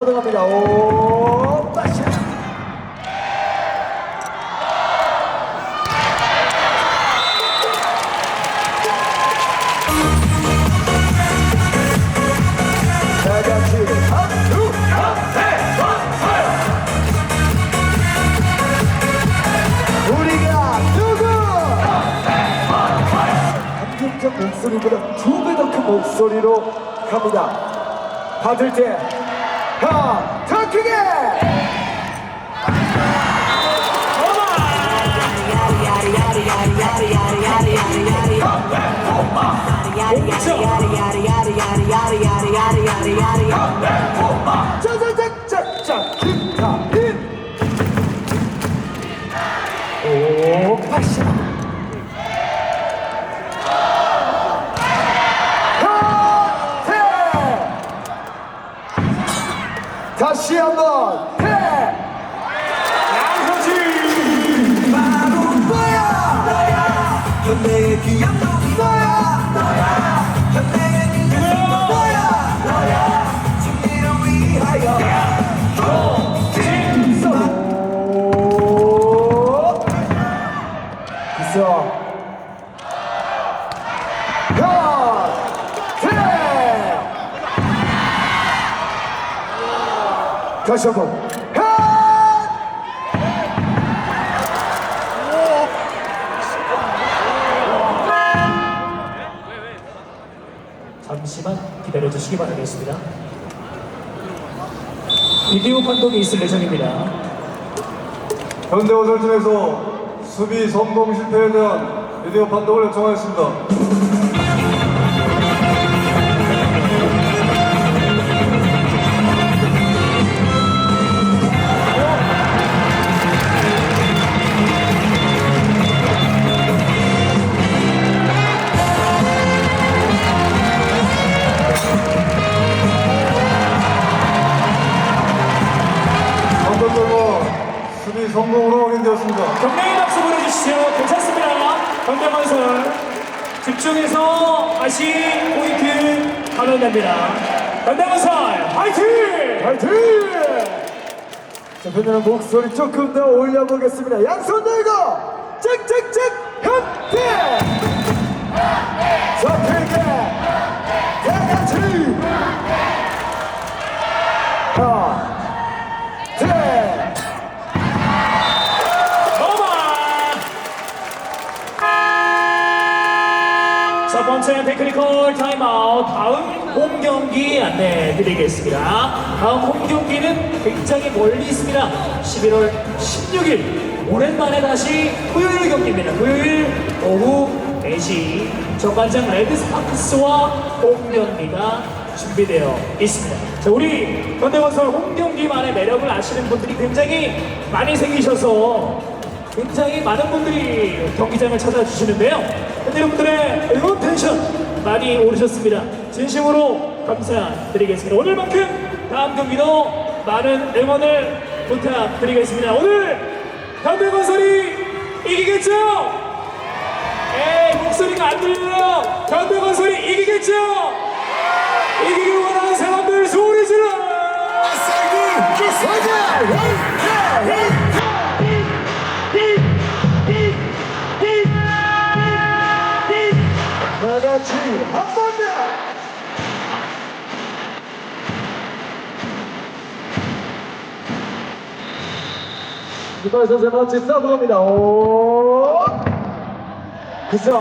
들어갑니다. 오, 빠시. 목소리보다 두 배 더 큰 목소리로 갑니다. 받을 때 하나 더 크게! 짜자자자자 힘오 파샤 다 다시 한번 하 잠시만 기다려주시기 바라겠습니다. 비디오 판독이 있을 예정입니다. 현대건설팀에서 수비 성공 실패에 대한 비디오 판독을 요청하였습니다. 성공으로 확인되었습니다. 경례의 박수 보내주시죠. 괜찮습니다. 현대건설 집중해서 다시 포인트 가져갑니다. 현대건설 화이팅! 파이팅! 자, 편안한 목소리 조금 더 올려보겠습니다. 양손 들고 찍찍찍 현대! 자, 크게 다 같이 첫 번째 테크니컬 타임아웃 다음 홈 경기 안내 드리겠습니다. 다음 홈 경기는 굉장히 멀리 있습니다. 11월 16일 오랜만에 다시 토요일 경기입니다. 토요일 오후 4시 정관장 레드스파크스와 홈 경기가 준비되어 있습니다. 자, 우리 현대건설 홈 경기만의 매력을 아시는 분들이 굉장히 많이 생기셔서 굉장히 많은 분들이 경기장을 찾아주시는데요. 여러분들의 응원 텐션 많이 오르셨습니다. 진심으로 감사드리겠습니다. 오늘만큼 다음 경기도 많은 응원을 부탁드리겠습니다. 오늘 현대건설이 이기겠죠? 에이 목소리가 안 들려요. 현대건설이 이기겠죠? 이기길 원하는 사람들 소리 질러! 다 같이 한 번 더! 이번 선수 멋진 서브입니다. 오! 그서